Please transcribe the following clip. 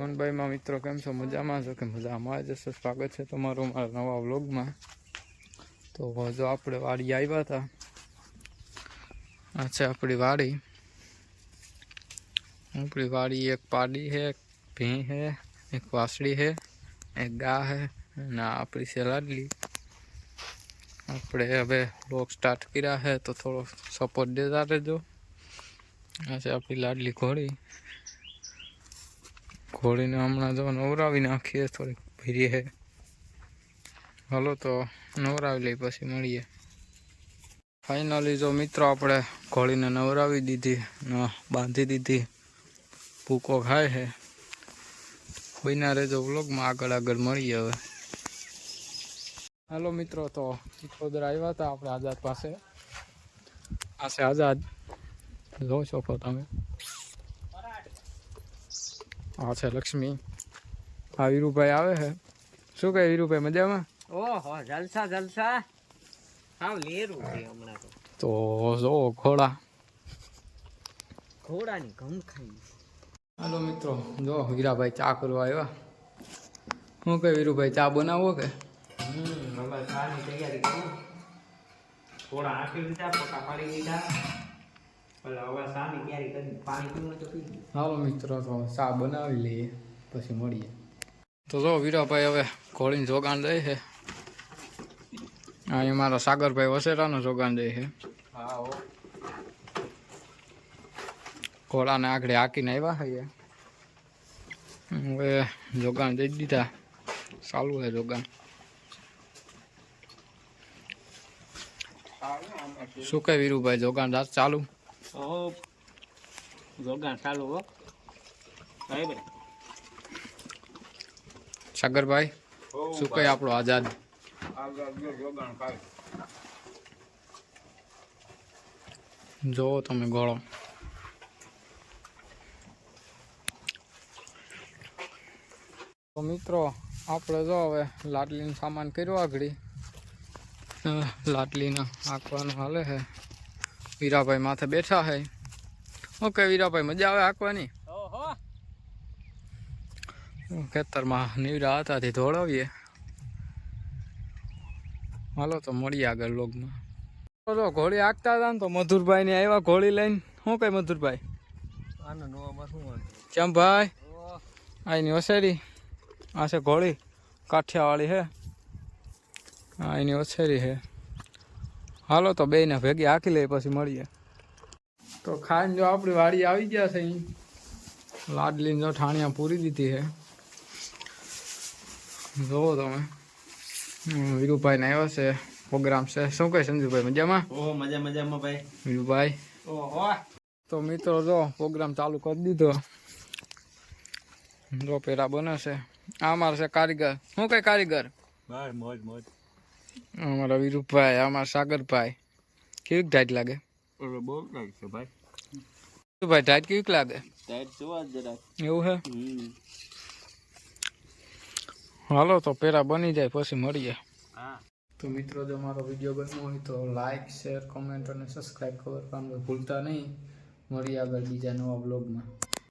મોહનભાઈમાં મિત્રો કેમ છો? મજામાં છો કે મજામાં? જ હશો સ્વાગત છે તમારું મારા નવા વ્લોગમાં. તો જો આપણે વાડી આવ્યા હતા. આ છે આપણી વાડી. આપણી વાડી એક પાડી છે, એક ભીં છે, એક વાસળી છે, એક ગા છે અને આ આપણી છે લાડલી આપણે હવે વ્લોગ સ્ટાર્ટ કર્યા છે તો થોડો સપોર્ટ દેતા રહેજો. આ છે આપણી લાડલી ઘોડી. ઘોડીને હમણાં જો નવરાવી નાખીએ, થોડીક ભીરીએ. હાલો તો નવરાવી લઈ પછી મળીએ. ફાઇનલી જો મિત્રો આપણે ઘોડીને નવરાવી દીધી ને બાંધી દીધી. ભૂકો ખાય છે. કોઈના રેજો વ્લોગમાં આગળ આગળ મળીએ હવે. હાલો મિત્રો તો ચિત્રોદર આવ્યા હતા આપણે આઝાદ પાસે. પાસે આઝાદ. જો છો તમે આ છે લક્ષ્મી. આ વીરુભાઈ આવે છે શું કહે વીરુભાઈ મજામાં? ઓહો જલસા જલસા. હા લેરું છે હમણાં તો. તો જો ઘોડા ઘોડાની ગમ ખાઈ. હાલો મિત્રો જો વીરાભાઈ ચા કરવા આવ્યા. શું કહે વીરુભાઈ ચા બનાવો કે? હમ ચાની તૈયારી કરું. થોડા આખી લીધા પોતા પાડી લીધા હાલો મિત્રો તો ચા બનાવી લઈએ પછી મળીએ. તો જો વીરાભાઈ હવે ઘોડીને જોગાણ દે છે. અહીં મારા સાગરભાઈ વસેરાનો જોગાણ દે છે. ઘોડાને આગળ હાકીને આવ્યા છે હવે જોગાણ દઈ દીધા. ચાલુ છે જોગાણ. શું કહે વીરુભાઈ જોગાણ ચાલુ? ઓહો જોગાણ ચાલુ હો કઈ બે સાગરભાઈ શું કહે આપણો આઝાદ જો તમે ગોળો તો મિત્રો આપણે જો હવે લાડલીનો સામાન કર્યો આગળ લાડલીના આંકવાનું હાલે છે વીરાભાઈ માથે બેઠા હે. ઓકે વીરાભાઈ મજા આવે આંકવાની ઓહો. ખેતરમાં નીવરા હતાથી ધોળાવીએ. હાલો તો મળીએ આગળ લોગમાં તો ઘોડી હાંકતા હતા ને તો મધુરભાઈ ને આવ્યા ઘોડી લઈને. શું કઈ મધુરભાઈ? ચમ ભાઈ આની ઓસેરી આ છે ઘોડી. કાઠિયાવાળી હે. આની ઓછેરી છે હાલો તો બેને ભેગી આખી લઈ પછી મળીએ. તો ખાઈને જો આપણી વાડી આવી ગયા છે લાડલી લાડલીને જો ઠાણિયા પૂરી દીધી છે. જોવો તમે. વીરુભાઈ ને આવ્યા છે. પ્રોગ્રામ છે. શું કહે સંજુભાઈ મજામાં? ઓહો મજા મજામાં ભાઈ. વીરુભાઈ? ઓહો. તો મિત્રો જો પ્રોગ્રામ ચાલુ કરી દીધો. જો પેલા બને છે. આ અમારે છે કારીગર. શું કઈ કારીગર? બસ મોજ મોજ. અમારા વિરૂપભાઈ અમારા સાગરભાઈ. કેવીક ટાઈટ લાગે? બહુ છે ભાઈ. વીરુભાઈ ટાઈટ કેવીક લાગે? ટાઈટ જોવા જરા એવું છે હાલો તો પેરા બની જાય પછી મળીએ. હા. તો મિત્રો જો મારો વીડિયો ગમ્યો હોય તો લાઈક શેર કોમેન્ટ અને સબસ્ક્રાઈબ કરવાનું ભૂલતા નહીં. મળીએ આગળ બીજા નવા બ્લોગમાં